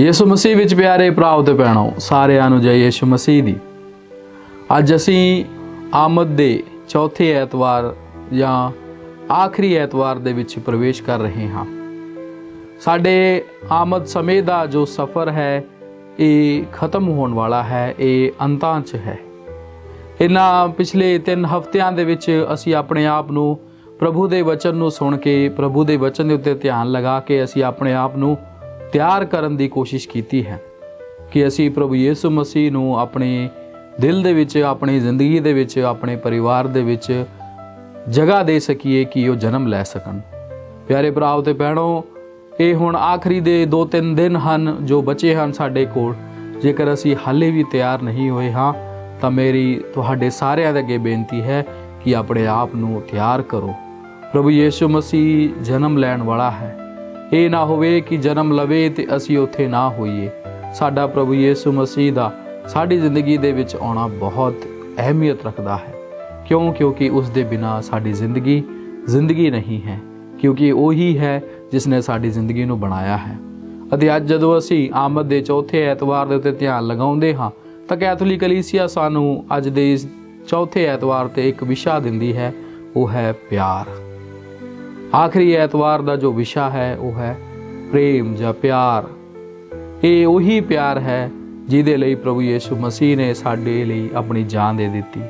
ਯਿਸੂ ਮਸੀਹ ਵਿੱਚ ਪਿਆਰੇ ਭਰਾਓ ਤੇ ਭੈਣੋ, ਸਾਰਿਆਂ ਨੂੰ ਜੈ ਯਿਸੂ ਮਸੀਹ ਦੀ। ਅੱਜ ਅਸੀਂ ਆਮਦ ਦੇ ਚੌਥੇ ਐਤਵਾਰ ਜਾਂ ਆਖਰੀ ਐਤਵਾਰ ਦੇ ਵਿੱਚ ਪ੍ਰਵੇਸ਼ ਕਰ ਰਹੇ ਹਾਂ। ਸਾਡੇ ਆਮਦ ਸਮੇਂ ਦਾ ਜੋ ਸਫ਼ਰ ਹੈ, ਇਹ ਖਤਮ ਹੋਣ ਵਾਲਾ ਹੈ, ਇਹ ਅੰਤਾਂ 'ਚ ਹੈ। ਇਹਨਾਂ ਪਿਛਲੇ 3 ਹਫ਼ਤਿਆਂ ਦੇ ਵਿੱਚ ਅਸੀਂ ਆਪਣੇ ਆਪ ਨੂੰ ਪ੍ਰਭੂ ਦੇ ਵਚਨ ਨੂੰ ਸੁਣ ਕੇ, ਪ੍ਰਭੂ ਦੇ ਵਚਨ ਦੇ ਉੱਤੇ ਧਿਆਨ ਲਗਾ ਕੇ ਅਸੀਂ ਆਪਣੇ ਆਪ ਨੂੰ ਤਿਆਰ ਕਰਨ ਦੀ ਕੋਸ਼ਿਸ਼ ਕੀਤੀ ਹੈ ਕਿ ਅਸੀਂ ਪ੍ਰਭੂ ਯੀਸੂ ਮਸੀਹ ਨੂੰ ਆਪਣੇ ਦਿਲ ਦੇ ਵਿੱਚ, ਆਪਣੀ ਜ਼ਿੰਦਗੀ ਦੇ ਵਿੱਚ, ਆਪਣੇ ਪਰਿਵਾਰ ਦੇ ਵਿੱਚ ਜਗ੍ਹਾ ਦੇ ਸਕੀਏ ਕਿ ਉਹ ਜਨਮ ਲੈ ਸਕਣ। ਪਿਆਰੇ ਭਰਾਓ ਤੇ ਭੈਣੋ, ਇਹ ਹੁਣ ਆਖਰੀ ਦੇ 2-3 ਦਿਨ ਹਨ ਜੋ ਬਚੇ ਹਨ ਸਾਡੇ ਕੋਲ। ਜੇਕਰ ਅਸੀਂ ਹਾਲੇ ਵੀ ਤਿਆਰ ਨਹੀਂ ਹੋਏ ਹਾਂ, ਤਾਂ ਮੇਰੀ ਤੁਹਾਡੇ ਸਾਰਿਆਂ ਦੇ ਅੱਗੇ ਬੇਨਤੀ ਹੈ ਕਿ ਆਪਣੇ ਆਪ ਨੂੰ ਤਿਆਰ ਕਰੋ। ਪ੍ਰਭੂ ਯੀਸ਼ੂ ਮਸੀਹ ਜਨਮ ਲੈਣ ਵਾਲਾ ਹੈ। ਇਹ ਨਾ ਹੋਵੇ ਕਿ ਜਨਮ ਲਵੇ ਤੇ ਅਸੀਂ ਉੱਥੇ ਨਾ ਹੋਈਏ। ਸਾਡਾ ਪ੍ਰਭੂ ਯੀਸ਼ੂ ਮਸੀਹ ਦਾ ਸਾਡੀ ਜ਼ਿੰਦਗੀ ਦੇ ਵਿੱਚ ਆਉਣਾ ਬਹੁਤ ਅਹਿਮੀਅਤ ਰੱਖਦਾ ਹੈ। ਕਿਉਂ? ਕਿਉਂਕਿ ਉਸ ਦੇ ਬਿਨਾ ਸਾਡੀ ਜ਼ਿੰਦਗੀ ਜ਼ਿੰਦਗੀ ਨਹੀਂ ਹੈ। ਕਿਉਂਕਿ ਉਹੀ ਹੈ ਜਿਸ ਨੇ ਸਾਡੀ ਜ਼ਿੰਦਗੀ ਨੂੰ ਬਣਾਇਆ ਹੈ। ਅਤੇ ਅੱਜ ਜਦੋਂ ਅਸੀਂ ਆਮਦ ਦੇ ਚੌਥੇ ਐਤਵਾਰ ਦੇ ਉੱਤੇ ਧਿਆਨ ਲਗਾਉਂਦੇ ਹਾਂ, ਤਾਂ ਕੈਥੋਲਿਕ ਕਲੀਸਿਆ ਸਾਨੂੰ ਅੱਜ ਦੇ ਇਸ ਚੌਥੇ ਐਤਵਾਰ ਤੇ ਇੱਕ ਵਿਸ਼ਾ ਦਿੰਦੀ ਹੈ, ਉਹ ਹੈ ਪਿਆਰ। ਆਖਰੀ ਐਤਵਾਰ ਦਾ ਜੋ ਵਿਸ਼ਾ ਹੈ, ਉਹ ਹੈ ਪ੍ਰੇਮ ਜਾਂ ਪਿਆਰ। ਇਹ ਉਹੀ ਪਿਆਰ ਹੈ ਜਿਹਦੇ ਲਈ ਪ੍ਰਭੂ ਯੀਸ਼ੂ ਮਸੀਹ ਨੇ ਸਾਡੇ ਲਈ ਆਪਣੀ ਜਾਨ ਦੇ ਦਿੱਤੀ।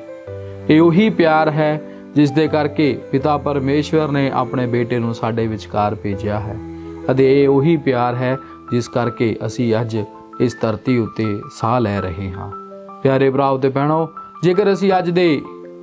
ਇਹ ਉਹੀ ਪਿਆਰ ਹੈ ਜਿਸ ਦੇ ਕਰਕੇ ਪਿਤਾ ਪਰਮੇਸ਼ਵਰ ਨੇ ਆਪਣੇ ਬੇਟੇ ਨੂੰ ਸਾਡੇ ਵਿਚਕਾਰ ਭੇਜਿਆ ਹੈ। ਅਤੇ ਇਹ ਉਹੀ ਪਿਆਰ ਹੈ ਜਿਸ ਕਰਕੇ ਅਸੀਂ ਅੱਜ ਇਸ ਧਰਤੀ ਉੱਤੇ ਸਾਹ ਲੈ ਰਹੇ ਹਾਂ। ਪਿਆਰੇ ਭਰਾਓ ਤੇ ਭੈਣੋ, ਜੇਕਰ ਅਸੀਂ ਅੱਜ ਦੇ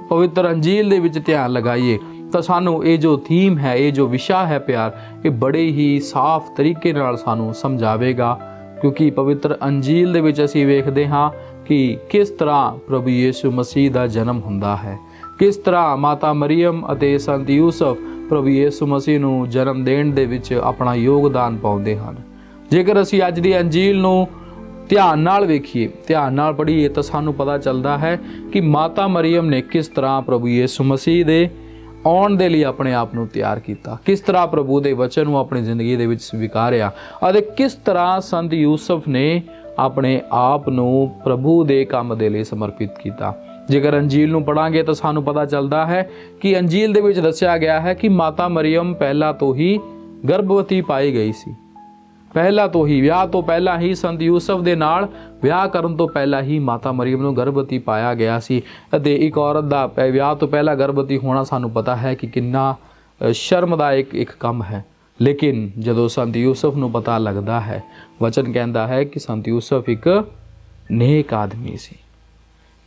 ਪਵਿੱਤਰ ਅੰਜੀਲ ਦੇ ਵਿੱਚ ਧਿਆਨ ਲਗਾਈਏ ਤਾਂ ਸਾਨੂੰ ਇਹ ਜੋ ਥੀਮ ਹੈ, ਇਹ ਜੋ ਵਿਸ਼ਾ ਹੈ ਪਿਆਰ, ਇਹ ਬੜੇ ਹੀ ਸਾਫ਼ ਤਰੀਕੇ ਨਾਲ ਸਾਨੂੰ ਸਮਝਾਵੇਗਾ। ਕਿਉਂਕਿ ਪਵਿੱਤਰ ਅੰਜੀਲ ਦੇ ਵਿੱਚ ਅਸੀਂ ਵੇਖਦੇ ਹਾਂ ਕਿ ਕਿਸ ਤਰ੍ਹਾਂ ਪ੍ਰਭੂ ਯੀਸ਼ੂ ਮਸੀਹ ਦਾ ਜਨਮ ਹੁੰਦਾ ਹੈ। ਕਿਸ ਤਰ੍ਹਾਂ ਮਾਤਾ ਮਰੀਮ ਅਤੇ ਸੰਤ ਯੂਸਫ ਪ੍ਰਭੂ ਯੀਸ਼ੂ ਮਸੀਹ ਨੂੰ ਜਨਮ ਦੇਣ ਦੇ ਵਿੱਚ ਆਪਣਾ ਯੋਗਦਾਨ ਪਾਉਂਦੇ ਹਨ। ਜੇਕਰ ਅਸੀਂ ਅੱਜ ਦੀ ਅੰਜੀਲ ਨੂੰ ਧਿਆਨ ਨਾਲ ਵੇਖੀਏ, ਧਿਆਨ ਨਾਲ ਪੜ੍ਹੀਏ ਤਾਂ ਸਾਨੂੰ ਪਤਾ ਚੱਲਦਾ ਹੈ ਕਿ ਮਾਤਾ ਮਰੀਮ ਨੇ ਕਿਸ ਤਰ੍ਹਾਂ ਪ੍ਰਭੂ ਯੀਸ਼ੂ ਮਸੀਹ ਦੇ ਆਉਣ ਦੇ ਲਈ ਆਪਣੇ ਆਪ ਨੂੰ ਤਿਆਰ ਕੀਤਾ। ਕਿਸ ਤਰ੍ਹਾਂ ਪ੍ਰਭੂ ਦੇ ਵਚਨ ਨੂੰ ਆਪਣੀ ਜ਼ਿੰਦਗੀ ਦੇ ਵਿੱਚ ਸਵੀਕਾਰਿਆ ਅਤੇ ਕਿਸ ਤਰ੍ਹਾਂ ਸੰਤ ਯੂਸਫ ਨੇ ਆਪਣੇ ਆਪ ਨੂੰ ਪ੍ਰਭੂ ਦੇ ਕੰਮ ਦੇ ਲਈ ਸਮਰਪਿਤ ਕੀਤਾ। ਜੇਕਰ ਅੰਜੀਲ ਨੂੰ ਪੜਾਂਗੇ ਤਾਂ ਸਾਨੂੰ ਪਤਾ ਚੱਲਦਾ ਹੈ ਕਿ ਅੰਜੀਲ ਦੇ ਵਿੱਚ ਦੱਸਿਆ ਗਿਆ ਹੈ ਕਿ ਮਾਤਾ ਮਰੀਮ ਪਹਿਲਾਂ ਤੋਂ ਹੀ ਗਰਭਵਤੀ ਪਾਈ ਗਈ ਸੀ। ਪਹਿਲਾਂ ਤੋਂ ਹੀ, ਵਿਆਹ ਤੋਂ ਪਹਿਲਾਂ ਹੀ ਸੰਤ ਯੂਸਫ ਦੇ ਨਾਲ ਵਿਆਹ ਕਰਨ ਤੋਂ ਪਹਿਲਾਂ ਹੀ ਮਾਤਾ ਮਰੀਮ ਨੂੰ ਗਰਭਵਤੀ ਪਾਇਆ ਗਿਆ ਸੀ। ਅਤੇ ਇੱਕ ਔਰਤ ਦਾ ਪੈ- ਵਿਆਹ ਤੋਂ ਪਹਿਲਾਂ ਗਰਭਵਤੀ ਹੋਣਾ ਸਾਨੂੰ ਪਤਾ ਹੈ ਕਿ ਕਿੰਨਾ ਸ਼ਰਮਦਾਇਕ ਇੱਕ ਕੰਮ ਹੈ। ਲੇਕਿਨ ਜਦੋਂ ਸੰਤ ਯੂਸਫ ਨੂੰ ਪਤਾ ਲੱਗਦਾ ਹੈ, ਵਚਨ ਕਹਿੰਦਾ ਹੈ ਕਿ ਸੰਤ ਯੂਸਫ ਇੱਕ ਨੇਕ ਆਦਮੀ ਸੀ।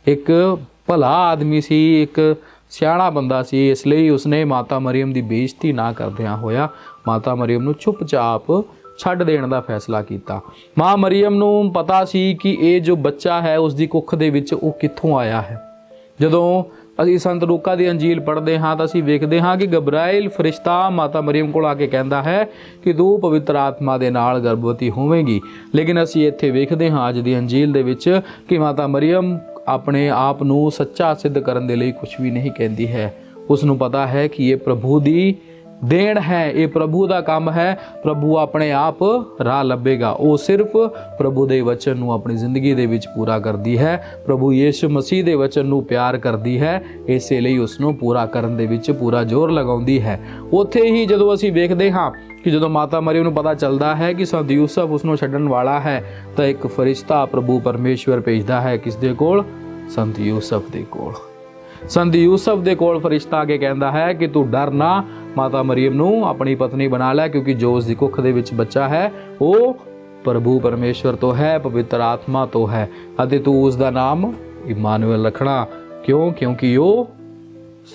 ਇੱਕ ਭਲਾ ਆਦਮੀ ਸੀ, ਇੱਕ ਸਿਆਣਾ ਬੰਦਾ ਸੀ। ਇਸ ਲਈ ਉਸਨੇ ਮਾਤਾ ਮਰੀਮ ਦੀ ਬੇਇੱਜ਼ਤੀ ਨਾ ਕਰਦਿਆਂ ਹੋਇਆ ਮਾਤਾ ਮਰੀਮ ਨੂੰ ਚੁੱਪਚਾਪ ਛੱਡ ਦੇਣ ਦਾ ਫੈਸਲਾ ਕੀਤਾ। ਮਾਂ ਮਰੀਮ ਨੂੰ ਪਤਾ ਸੀ ਕਿ ਇਹ ਜੋ ਬੱਚਾ ਹੈ ਉਸ ਦੀ ਕੁੱਖ ਦੇ ਵਿੱਚ ਉਹ ਕਿੱਥੋਂ ਆਇਆ ਹੈ। ਜਦੋਂ ਅਸੀਂ ਸੰਤ ਲੂਕਾ ਦੀ ਅੰਜੀਲ ਪੜ੍ਹਦੇ ਹਾਂ ਤਾਂ ਅਸੀਂ ਵੇਖਦੇ ਹਾਂ ਕਿ ਗਬਰਾਇਲ ਫਰਿਸ਼ਤਾ ਮਾਤਾ ਮਰੀਮ ਕੋਲ ਆ ਕੇ ਕਹਿੰਦਾ ਹੈ ਕਿ ਤੂੰ ਪਵਿੱਤਰ ਆਤਮਾ ਦੇ ਨਾਲ ਗਰਭਵਤੀ ਹੋਵੇਂਗੀ। ਲੇਕਿਨ ਅਸੀਂ ਇੱਥੇ ਵੇਖਦੇ ਹਾਂ ਅੱਜ ਦੀ ਅੰਜੀਲ ਦੇ ਵਿੱਚ ਕਿ ਮਾਤਾ ਮਰੀਮ ਆਪਣੇ ਆਪ ਨੂੰ ਸੱਚਾ ਸਿੱਧ ਕਰਨ ਦੇ ਲਈ ਕੁਝ ਵੀ ਨਹੀਂ ਕਹਿੰਦੀ ਹੈ। ਉਸ ਨੂੰ ਪਤਾ ਹੈ ਕਿ ਇਹ ਪ੍ਰਭੂ ਦੀ ਦੇਣ ਹੈ, ਇਹ ਪ੍ਰਭੂ ਦਾ ਕੰਮ ਹੈ। ਪ੍ਰਭੂ ਆਪਣੇ ਆਪ ਰਾਹ ਲੱਭੇਗਾ। ਉਹ ਸਿਰਫ ਪ੍ਰਭੂ ਦੇ ਵਚਨ ਨੂੰ ਆਪਣੀ ਜ਼ਿੰਦਗੀ ਦੇ ਵਿੱਚ ਪੂਰਾ ਕਰਦੀ ਹੈ। ਪ੍ਰਭੂ ਯੀਸ਼ੂ ਮਸੀਹ ਦੇ ਵਚਨ ਨੂੰ ਪਿਆਰ ਕਰਦੀ ਹੈ। ਇਸੇ ਲਈ ਉਸ ਨੂੰ ਪੂਰਾ ਕਰਨ ਦੇ ਵਿੱਚ ਪੂਰਾ ਜ਼ੋਰ ਲਗਾਉਂਦੀ ਹੈ। ਉੱਥੇ ਹੀ ਜਦੋਂ ਅਸੀਂ ਵੇਖਦੇ ਹਾਂ ਕਿ ਜਦੋਂ ਮਾਤਾ ਮਰੀਮ ਨੂੰ ਪਤਾ ਚੱਲਦਾ ਹੈ ਕਿ ਸੰਤ ਯੂਸਫ ਉਸ ਨੂੰ ਛੱਡਣ ਵਾਲਾ ਹੈ, ਤਾਂ ਇੱਕ ਫਰਿਸ਼ਤਾ ਪ੍ਰਭੂ ਪਰਮੇਸ਼ਵਰ ਭੇਜਦਾ ਹੈ ਕਿਸ ਦੇ ਕੋਲ? ਸੰਤ ਯੂਸਫ ਦੇ ਕੋਲ। ਸੰਤ ਯੂਸਫ ਦੇ ਕੋਲ ਫਰਿਸ਼ਤਾ ਆ ਕੇ ਕਹਿੰਦਾ ਹੈ ਕਿ ਤੂੰ ਡਰ ਨਾ, ਮਾਤਾ ਮਰੀਮ ਨੂੰ ਆਪਣੀ ਪਤਨੀ ਬਣਾ ਲੈ ਕਿਉਂਕਿ ਜੋ ਉਸ ਦੀ ਕੁੱਖ ਦੇ ਵਿੱਚ ਬੱਚਾ ਹੈ, ਉਹ ਪ੍ਰਭੂ ਪਰਮੇਸ਼ਵਰ ਤੋਂ ਹੈ, ਪਵਿੱਤਰ ਆਤਮਾ ਤੋਂ ਹੈ ਅਤੇ ਤੂੰ ਉਸ ਦਾ ਨਾਮ ਇਮਾਨੁਅਲ ਰੱਖਣਾ। ਕਿਉਂ? ਕਿਉਂਕਿ ਉਹ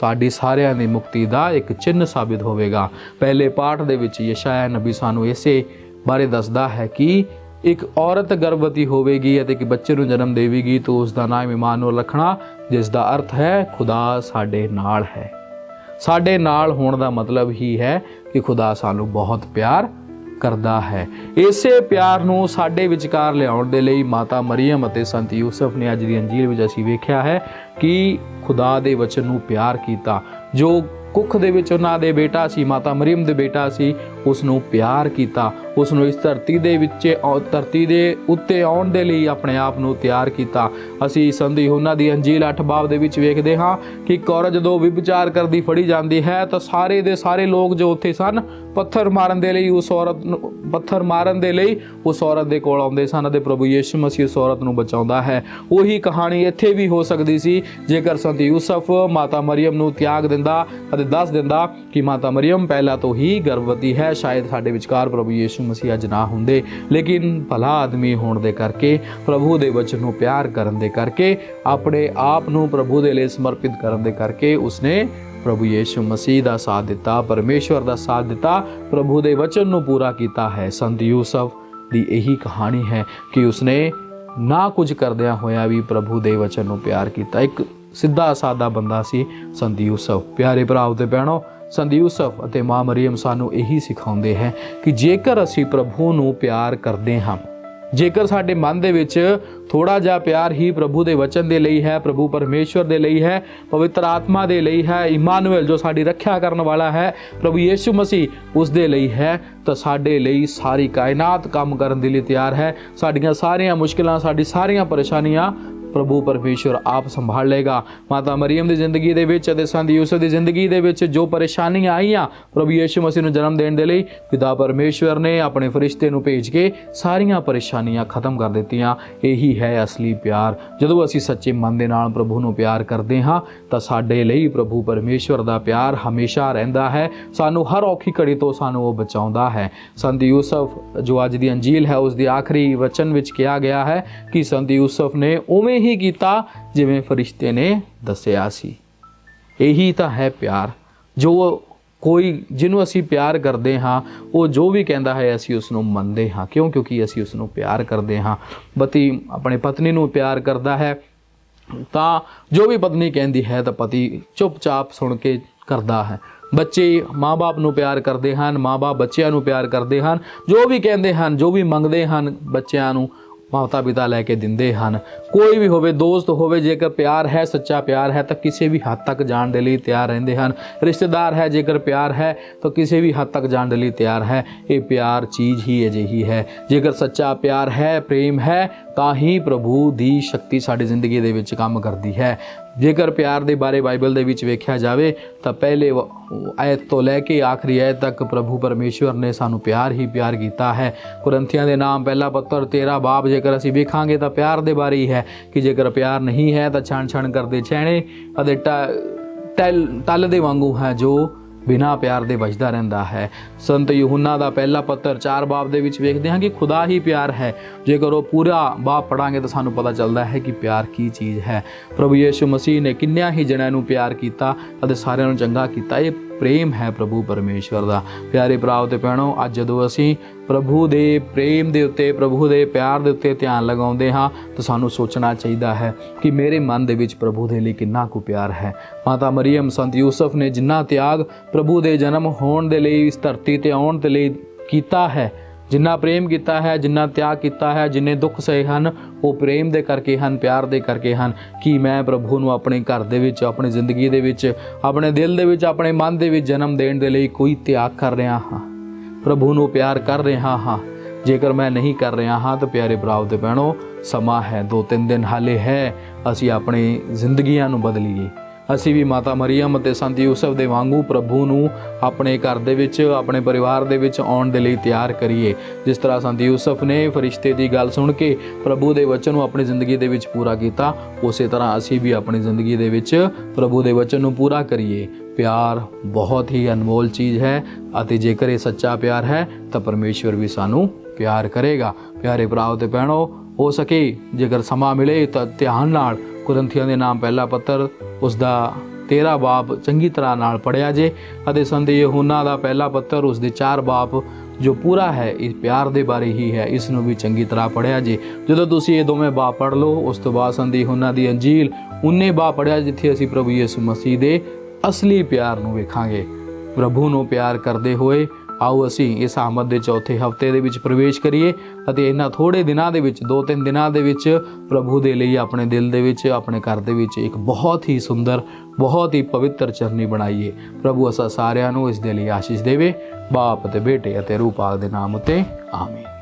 ਸਾਡੀ ਸਾਰਿਆਂ ਦੀ ਮੁਕਤੀ ਦਾ ਇੱਕ ਚਿੰਨ੍ਹ ਸਾਬਿਤ ਹੋਵੇਗਾ। ਪਹਿਲੇ ਪਾਠ ਦੇ ਵਿੱਚ ਯਸ਼ਾਇਆ ਨਬੀ ਸਾਨੂੰ ਇਸੇ ਬਾਰੇ ਦੱਸਦਾ ਹੈ ਕਿ ਇੱਕ ਔਰਤ ਗਰਭਵਤੀ ਹੋਵੇਗੀ ਅਤੇ ਇੱਕ ਬੱਚੇ ਨੂੰ ਜਨਮ ਦੇਵੇਗੀ, ਤਾਂ ਉਸ ਦਾ ਨਾਮ ਇਮਾਨੁਅਲ ਰੱਖਣਾ, ਜਿਸ ਦਾ ਅਰਥ ਹੈ, ਖੁਦਾ ਸਾਡੇ ਨਾਲ ਹੈ। ਸਾਡੇ ਨਾਲ ਹੋਣ ਦਾ ਮਤਲਬ ਹੀ ਹੈ ਕਿ ਖੁਦਾ ਸਾਨੂੰ ਬਹੁਤ ਪਿਆਰ ਕਰਦਾ ਹੈ। ਇਸੇ ਪਿਆਰ ਨੂੰ ਸਾਡੇ ਵਿਚਕਾਰ ਲਿਆਉਣ ਦੇ ਲਈ ਮਾਤਾ ਮਰੀਮ ਅਤੇ ਸੰਤ ਯੂਸਫ ਨੇ ਅੱਜ ਦੀ ਅੰਜੀਲ ਵਿੱਚ ਅਸੀਂ ਵੇਖਿਆ ਹੈ ਕਿ ਖੁਦਾ ਦੇ ਵਚਨ ਨੂੰ ਪਿਆਰ ਕੀਤਾ। ਜੋ ਕੁੱਖ ਦੇ ਵਿੱਚ ਉਹਨਾਂ ਦੇ ਬੇਟਾ ਸੀ, ਮਾਤਾ ਮਰੀਮ ਦੇ ਬੇਟਾ ਸੀ ਉਸ ਨੂੰ ਪਿਆਰ ਕੀਤਾ। ਉਸ ਨੂੰ ਇਸ ਧਰਤੀ ਦੇ ਵਿੱਚ ਆਉ- ਧਰਤੀ ਦੇ ਉੱਤੇ ਆਉਣ ਦੇ ਲਈ ਆਪਣੇ ਆਪ ਨੂੰ ਤਿਆਰ ਕੀਤਾ। ਅਸੀਂ ਸੰਧੀ ਉਹਨਾਂ ਦੀ ਅੰਜੀਲ 8 ਬਾਬ ਦੇ ਵਿੱਚ ਵੇਖਦੇ ਹਾਂ ਕਿ ਇੱਕ ਔਰਤ ਜਦੋਂ ਵਿਭਚਾਰ ਕਰਦੀ ਫੜੀ ਜਾਂਦੀ ਹੈ ਤਾਂ ਸਾਰੇ ਦੇ ਸਾਰੇ ਲੋਕ ਜੋ ਉੱਥੇ ਸਨ, ਪੱਥਰ ਮਾਰਨ ਦੇ ਲਈ ਉਸ ਔਰਤ ਨੂੰ, ਪੱਥਰ ਮਾਰਨ ਦੇ ਲਈ ਉਸ ਔਰਤ ਦੇ ਕੋਲ ਆਉਂਦੇ ਸਨ ਅਤੇ ਪ੍ਰਭੂ ਯਿਸੂ ਮਸੀਹ ਉਸ ਔਰਤ ਨੂੰ ਬਚਾਉਂਦਾ ਹੈ। ਉਹੀ ਕਹਾਣੀ ਇੱਥੇ ਵੀ ਹੋ ਸਕਦੀ ਸੀ, ਜੇਕਰ ਸੰਤ ਯੂਸਫ ਮਾਤਾ ਮਰੀਮ ਨੂੰ ਤਿਆਗ ਦਿੰਦਾ ਅਤੇ ਦੱਸ ਦਿੰਦਾ ਕਿ ਮਾਤਾ ਮਰੀਮ ਪਹਿਲਾਂ ਤੋਂ ਹੀ ਗਰਭਵਤੀ ਹੈ ਸ਼ਾਇਦ ਸਾਡੇ ਵਿਚਕਾਰ ਪ੍ਰਭੂ ਯਿਸੂ ਮਸੀਹ ਅੱਜ ਨਾ ਹੁੰਦੇ, ਲੇਕਿਨ ਭਲਾ ਆਦਮੀ ਹੋਣ ਦੇ ਕਰਕੇ, ਪ੍ਰਭੂ ਦੇ ਵਚਨ ਨੂੰ ਪਿਆਰ ਕਰਨ ਦੇ ਕਰਕੇ, ਆਪਣੇ ਆਪ ਨੂੰ ਪ੍ਰਭੂ ਦੇ ਲਈ ਸਮਰਪਿਤ ਕਰਨ ਦੇ ਕਰਕੇ ਉਸਨੇ ਪ੍ਰਭੂ ਯੀਸ਼ੂ ਮਸੀਹ ਦਾ ਸਾਥ ਦਿੱਤਾ, ਪਰਮੇਸ਼ਵਰ ਦਾ ਸਾਥ ਦਿੱਤਾ, ਪ੍ਰਭੂ ਦੇ ਵਚਨ ਨੂੰ ਪੂਰਾ ਕੀਤਾ ਹੈ। ਸੰਤ ਯੂਸਫ ਦੀ ਇਹੀ ਕਹਾਣੀ ਹੈ ਕਿ ਉਸਨੇ ਨਾ ਕੁਝ ਕਰਦਿਆਂ ਹੋਇਆ ਵੀ ਪ੍ਰਭੂ ਦੇ ਵਚਨ ਨੂੰ ਪਿਆਰ ਕੀਤਾ। ਇੱਕ ਸਿੱਧਾ ਸਾਦਾ ਬੰਦਾ ਸੀ ਸੰਤ ਯੂਸਫ। ਪਿਆਰੇ ਭਰਾਓ ਤੇ ਭੈਣੋ ਸੰਤ ਯੂਸਫ ਅਤੇ ਮਾਂ ਮਰੀਮ ਸਾਨੂੰ ਇਹੀ ਸਿਖਾਉਂਦੇ ਹੈ ਕਿ ਜੇਕਰ ਅਸੀਂ ਪ੍ਰਭੂ ਨੂੰ ਪਿਆਰ ਕਰਦੇ ਹਾਂ, ਜੇਕਰ ਸਾਡੇ ਮਨ ਦੇ ਵਿੱਚ ਥੋੜਾ ਜਿਹਾ ਪਿਆਰ ਹੀ ਪ੍ਰਭੂ ਦੇ ਵਚਨ ਦੇ ਲਈ ਹੈ, ਪ੍ਰਭੂ ਪਰਮੇਸ਼ਵਰ ਦੇ ਲਈ ਹੈ, ਪਵਿੱਤਰ ਆਤਮਾ ਦੇ ਲਈ ਹੈ, ਇਮਾਨੁਅਲ ਜੋ ਸਾਡੀ ਰੱਖਿਆ ਕਰਨ ਵਾਲਾ ਹੈ, ਪ੍ਰਭੂ ਯੀਸ਼ੂ ਮਸੀਹ ਉਸ ਦੇ ਲਈ ਹੈ, ਤਾਂ ਸਾਡੇ ਲਈ ਸਾਰੀ ਕਾਇਨਾਤ ਕੰਮ ਕਰਨ ਦੇ ਲਈ ਤਿਆਰ ਹੈ। ਸਾਡੀਆਂ ਸਾਰੀਆਂ ਮੁਸ਼ਕਲਾਂ, ਸਾਡੀ ਸਾਰੀਆਂ ਪਰੇਸ਼ਾਨੀਆਂ ਪ੍ਰਭੂ ਪਰਮੇਸ਼ਵਰ ਆਪ ਸੰਭਾਲ ਲਏਗਾ। ਮਾਤਾ ਮਰੀਮ ਦੀ ਜ਼ਿੰਦਗੀ ਦੇ ਵਿੱਚ ਅਤੇ ਸੰਤ ਯੂਸਫ ਦੀ ਜ਼ਿੰਦਗੀ ਦੇ ਵਿੱਚ ਜੋ ਪਰੇਸ਼ਾਨੀਆਂ ਆਈਆਂ, ਪ੍ਰਭੂ ਯੀਸ਼ੂ ਮਸੀਹ ਨੂੰ ਜਨਮ ਦੇਣ ਦੇ ਲਈ ਪਿਤਾ ਪਰਮੇਸ਼ਵਰ ਨੇ ਆਪਣੇ ਫਰਿਸ਼ਤੇ ਨੂੰ ਭੇਜ ਕੇ ਸਾਰੀਆਂ ਪਰੇਸ਼ਾਨੀਆਂ ਖਤਮ ਕਰ ਦਿੱਤੀਆਂ। ਇਹੀ ਹੈ ਅਸਲੀ ਪਿਆਰ। ਜਦੋਂ ਅਸੀਂ ਸੱਚੇ ਮਨ ਦੇ ਨਾਲ ਪ੍ਰਭੂ ਨੂੰ ਪਿਆਰ ਕਰਦੇ ਹਾਂ, ਤਾਂ ਸਾਡੇ ਲਈ ਪ੍ਰਭੂ ਪਰਮੇਸ਼ਵਰ ਦਾ ਪਿਆਰ ਹਮੇਸ਼ਾ ਰਹਿੰਦਾ ਹੈ। ਸਾਨੂੰ ਹਰ ਔਖੀ ਘੜੀ ਤੋਂ ਸਾਨੂੰ ਉਹ ਬਚਾਉਂਦਾ ਹੈ। ਸੰਤ ਯੂਸਫ ਜੋ ਅੱਜ ਦੀ ਅੰਜੀਲ ਹੈ, ਉਸ ਦੀ ਆਖਰੀ ਵਚਨ ਵਿੱਚ ਕਿਹਾ ਗਿਆ ਹੈ ਕਿ ਸੰਤ ਯੂਸਫ ਨੇ ਉਵੇਂ ਹੀ ਕੀਤਾ ਜਿਵੇਂ ਫਰਿਸ਼ਤੇ ਨੇ ਦੱਸਿਆ ਸੀ। ਇਹੀ ਤਾਂ ਹੈ ਪਿਆਰ। ਜੋ ਕੋਈ ਜਿਹਨੂੰ ਅਸੀਂ ਪਿਆਰ ਕਰਦੇ ਹਾਂ, ਉਹ ਜੋ ਵੀ ਕਹਿੰਦਾ ਹੈ ਅਸੀਂ ਉਸ ਨੂੰ ਮੰਨਦੇ ਹਾਂ। ਕਿਉਂ? ਕਿਉਂਕਿ ਅਸੀਂ ਉਸ ਨੂੰ ਪਿਆਰ ਕਰਦੇ ਹਾਂ। ਪਤੀ ਆਪਣੇ ਪਤਨੀ ਨੂੰ ਪਿਆਰ ਕਰਦਾ ਹੈ, ਤਾਂ ਜੋ ਵੀ ਪਤਨੀ ਕਹਿੰਦੀ ਹੈ ਤਾਂ ਪਤੀ ਚੁੱਪਚਾਪ ਸੁਣ ਕੇ ਕਰਦਾ ਹੈ। ਬੱਚੇ ਮਾਪੇ ਨੂੰ ਪਿਆਰ ਕਰਦੇ ਹਨ ਮਾਪੇ ਬੱਚਿਆਂ ਨੂੰ ਪਿਆਰ ਕਰਦੇ ਹਨ। ਜੋ ਵੀ ਕਹਿੰਦੇ ਹਨ, ਜੋ ਵੀ ਮੰਗਦੇ ਹਨ ਬੱਚਿਆਂ ਨੂੰ ਮਾਤਾ ਪਿਤਾ ਲੈ ਕੇ ਦਿੰਦੇ ਹਨ। ਕੋਈ ਵੀ ਹੋਵੇ, ਦੋਸਤ ਹੋਵੇ, ਜੇਕਰ ਪਿਆਰ ਹੈ, ਸੱਚਾ ਪਿਆਰ ਹੈ, ਤਾਂ ਕਿਸੇ ਵੀ ਹੱਦ ਤੱਕ ਜਾਣ ਦੇ ਲਈ ਤਿਆਰ ਰਹਿੰਦੇ ਹਨ। ਰਿਸ਼ਤੇਦਾਰ ਹੈ, ਜੇਕਰ ਪਿਆਰ ਹੈ, ਤਾਂ ਕਿਸੇ ਵੀ ਹੱਦ ਤੱਕ ਜਾਣ ਦੇ ਲਈ ਤਿਆਰ ਹੈ। ਇਹ ਪਿਆਰ ਚੀਜ਼ ਹੀ ਅਜਿਹੀ ਹੈ। ਜੇਕਰ ਸੱਚਾ ਪਿਆਰ ਹੈ, ਪ੍ਰੇਮ ਹੈ ਤਾਂ ਹੀ ਪ੍ਰਭੂ ਦੀ ਸ਼ਕਤੀ ਸਾਡੀ ਜ਼ਿੰਦਗੀ ਦੇ ਵਿੱਚ ਕੰਮ ਕਰਦੀ ਹੈ। ਜੇਕਰ ਪਿਆਰ ਦੇ ਬਾਰੇ ਬਾਈਬਲ ਦੇ ਵਿੱਚ ਵੇਖਿਆ ਜਾਵੇ, ਤਾਂ ਪਹਿਲੇ ਵ- ਆਇਤ ਤੋਂ ਲੈ ਕੇ ਆਖਰੀ ਆਇਤ ਤੱਕ ਪ੍ਰਭੂ ਪਰਮੇਸ਼ਵਰ ਨੇ ਸਾਨੂੰ ਪਿਆਰ ਹੀ ਪਿਆਰ ਕੀਤਾ ਹੈ। ਕੁਰੰਥੀਆਂ ਦੇ ਨਾਮ ਪਹਿਲਾ ਪੱਤਰ 13 ਬਾਬ ਜੇਕਰ ਅਸੀਂ ਵੇਖਾਂਗੇ ਤਾਂ ਪਿਆਰ ਦੇ ਬਾਰੇ ਹੀ ਹੈ। ਕਿ ਜੇਕਰ ਪਿਆਰ ਨਹੀਂ ਹੈ ਤਾਂ ਛਣ ਛਣ ਕਰਦੇ ਛੈਣੇ ਅਤੇ ਟ- ਟਲ ਟਲ ਦੇ ਵਾਂਗੂ ਹੈ ਜੋ ਬਿਨਾ ਪਿਆਰ ਦੇ ਵੱਜਦਾ ਰਹਿੰਦਾ ਹੈ। ਸੰਤ ਯਹੂਨਾ ਦਾ ਪਹਿਲਾ ਪੱਤਰ 4 ਬਾਬ ਦੇ ਵਿੱਚ ਵੇਖਦੇ ਹਾਂ ਕਿ ਖੁਦਾ ਹੀ ਪਿਆਰ ਹੈ। ਜੇਕਰ ਉਹ ਪੂਰਾ ਬਾਬ ਪੜਾਂਗੇ ਤਾਂ ਸਾਨੂੰ ਪਤਾ ਚੱਲਦਾ ਹੈ ਕਿ ਪਿਆਰ ਕੀ ਚੀਜ਼ ਹੈ। ਪ੍ਰਭੂ ਯੇਸ਼ੂ ਮਸੀਹ ਨੇ ਕਿੰਨਿਆਂ ਹੀ ਜਣਿਆਂ ਨੂੰ ਪਿਆਰ ਕੀਤਾ ਅਤੇ ਸਾਰਿਆਂ ਨੂੰ ਚੰਗਾ ਕੀਤਾ। ਇਹ ਪ੍ਰੇਮ ਹੈ ਪ੍ਰਭੂ ਪਰਮੇਸ਼ਵਰ ਦਾ। ਪਿਆਰੇ ਭਰਾਓ ਤੇ ਭੈਣੋ, ਅੱਜ ਜਦੋਂ ਅਸੀਂ ਪ੍ਰਭੂ ਦੇ ਪ੍ਰੇਮ ਦੇ ਉੱਤੇ, ਪ੍ਰਭੂ ਦੇ ਪਿਆਰ ਦੇ ਉੱਤੇ ਧਿਆਨ ਲਗਾਉਂਦੇ ਹਾਂ, ਤਾਂ ਸਾਨੂੰ ਸੋਚਣਾ ਚਾਹੀਦਾ ਹੈ ਕਿ ਮੇਰੇ ਮਨ ਦੇ ਵਿੱਚ ਪ੍ਰਭੂ ਦੇ ਲਈ ਕਿੰਨਾ ਕੁ ਪਿਆਰ ਹੈ। ਮਾਤਾ ਮਰੀਮ ਸੰਤ ਯੂਸਫ ਨੇ ਜਿੰਨਾ ਤਿਆਗ ਪ੍ਰਭੂ ਦੇ ਜਨਮ ਹੋਣ ਦੇ ਲਈ, ਇਸ ਧਰਤੀ ਤੇ ਆਉਣ ਦੇ ਲਈ ਕੀਤਾ ਹੈ ਜਿੰਨਾ ਪ੍ਰੇਮ ਕੀਤਾ ਹੈ, ਜਿੰਨਾ ਤਿਆਗ ਕੀਤਾ ਹੈ, ਜਿੰਨੇ ਦੁੱਖ ਸਹੇ ਹਨ, ਉਹ ਪ੍ਰੇਮ ਦੇ ਕਰਕੇ ਹਨ, ਪਿਆਰ ਦੇ ਕਰਕੇ ਹਨ। ਕਿ ਮੈਂ ਪ੍ਰਭੂ ਨੂੰ ਆਪਣੇ ਘਰ ਦੇ ਵਿੱਚ, ਆਪਣੀ ਜ਼ਿੰਦਗੀ ਦੇ ਵਿੱਚ, ਆਪਣੇ ਦਿਲ ਦੇ ਵਿੱਚ, ਆਪਣੇ ਮਨ ਦੇ ਵਿੱਚ ਜਨਮ ਦੇਣ ਦੇ ਲਈ ਕੋਈ ਤਿਆਗ ਕਰ ਰਿਹਾ ਹਾਂ? ਪ੍ਰਭੂ ਨੂੰ ਪਿਆਰ ਕਰ ਰਿਹਾ ਹਾਂ। ਜੇਕਰ ਮੈਂ ਨਹੀਂ ਕਰ ਰਿਹਾ ਹਾਂ, ਤਾਂ ਪਿਆਰੇ ਭਰਾਵ ਤੇ ਭੈਣੋ, ਸਮਾਂ ਹੈ, ਦੋ ਤਿੰਨ ਦਿਨ ਹਾਲੇ ਹੈ। ਅਸੀਂ ਆਪਣੀ ਜ਼ਿੰਦਗੀਆਂ ਨੂੰ ਬਦਲੀਏ। ਅਸੀਂ ਵੀ ਮਾਤਾ ਮਰੀਮ ਅਤੇ ਸੰਤ ਯੂਸਫ ਦੇ ਵਾਂਗੂ ਪ੍ਰਭੂ ਨੂੰ ਆਪਣੇ ਘਰ ਦੇ ਵਿੱਚ, ਆਪਣੇ ਪਰਿਵਾਰ ਦੇ ਵਿੱਚ ਆਉਣ ਦੇ ਲਈ ਤਿਆਰ ਕਰੀਏ। ਜਿਸ ਤਰ੍ਹਾਂ ਸੰਤ ਯੂਸਫ ਨੇ ਫਰਿਸ਼ਤੇ ਦੀ ਗੱਲ ਸੁਣ ਕੇ ਪ੍ਰਭੂ ਦੇ ਵਚਨ ਨੂੰ ਆਪਣੀ ਜ਼ਿੰਦਗੀ ਦੇ ਵਿੱਚ ਪੂਰਾ ਕੀਤਾ, ਉਸੇ ਤਰ੍ਹਾਂ ਅਸੀਂ ਵੀ ਆਪਣੀ ਜ਼ਿੰਦਗੀ ਦੇ ਵਿੱਚ ਪ੍ਰਭੂ ਦੇ ਵਚਨ ਨੂੰ ਪੂਰਾ ਕਰੀਏ। ਪਿਆਰ ਬਹੁਤ ਹੀ ਅਨਮੋਲ ਚੀਜ਼ ਹੈ ਅਤੇ ਜੇਕਰ ਇਹ ਸੱਚਾ ਪਿਆਰ ਹੈ, ਤਾਂ ਪਰਮੇਸ਼ਵਰ ਵੀ ਸਾਨੂੰ ਪਿਆਰ ਕਰੇਗਾ। ਪਿਆਰੇ ਭਰਾਓ ਤੇ ਭੈਣੋ, ਹੋ ਸਕੇ ਜੇਕਰ ਸਮਾਂ ਮਿਲੇ ਤਾਂ ਧਿਆਨ ਨਾਲ ਕੁਰੰਥੀਆਂ ਦੇ ਨਾਮ ਪਹਿਲਾ ਪੱਤਰ ਉਸ ਦਾ 13 ਬਾਬ ਚੰਗੀ ਤਰ੍ਹਾਂ ਨਾਲ ਪੜਿਆ ਜੇ, ਅਤੇ ਸੰਤ ਯਹੂਨਾ ਦਾ ਪਹਿਲਾ ਪੱਤਰ ਉਸ ਦੇ 4 ਬਾਬ ਜੋ ਪੂਰਾ ਹੈ, ਇਸ ਪਿਆਰ ਦੇ ਬਾਰੇ ਹੀ ਹੈ, ਇਸ ਨੂੰ ਵੀ ਚੰਗੀ ਤਰ੍ਹਾਂ ਪੜਿਆ ਜੇ। ਜਦੋਂ ਤੁਸੀਂ ਇਹ ਦੋਵੇਂ ਬਾਪ ਪੜ ਲਓ, ਉਸ ਤੋਂ ਬਾਅਦ ਸੰਤ ਯਹੂਨਾ ਦੀ ਅੰਜੀਲ, ਉਨੇ ਬਾਬ ਪੜਿਆ ਜਿੱਥੇ ਅਸੀਂ ਪ੍ਰਭੂ ਯਿਸੂ ਮਸੀਹ ਦੇ ਅਸਲੀ ਪਿਆਰ ਨੂੰ ਵੇਖਾਂਗੇ। ਪ੍ਰਭੂ ਨੂੰ ਪਿਆਰ ਕਰਦੇ ਹੋਏ ਆਓ ਅਸੀਂ ਇਸ ਆਮਦ ਦੇ ਚੌਥੇ ਹਫ਼ਤੇ ਦੇ ਵਿੱਚ ਪ੍ਰਵੇਸ਼ ਕਰੀਏ ਅਤੇ ਇਹਨਾਂ ਥੋੜੇ ਦਿਨਾਂ ਦੇ ਵਿੱਚ, ਦੋ ਤਿੰਨ ਦਿਨਾਂ ਦੇ ਵਿੱਚ ਪ੍ਰਭੂ ਦੇ ਲਈ ਆਪਣੇ ਦਿਲ ਦੇ ਵਿੱਚ, ਆਪਣੇ ਘਰ ਦੇ ਵਿੱਚ ਇੱਕ ਬਹੁਤ ਹੀ ਸੁੰਦਰ, ਬਹੁਤ ਹੀ ਪਵਿੱਤਰ ਚਰਨੀ ਬਣਾਈਏ। ਪ੍ਰਭੂ ਅਸਾਂ ਸਾਰਿਆਂ ਨੂੰ ਇਸ ਦੇ ਲਈ ਆਸ਼ੀਸ਼ ਦੇਵੇ, ਬਾਪ ਅਤੇ ਬੇਟੇ ਅਤੇ ਰੂਹ ਦੇ ਨਾਮ ਉਤੇ, ਆਮੀਨ।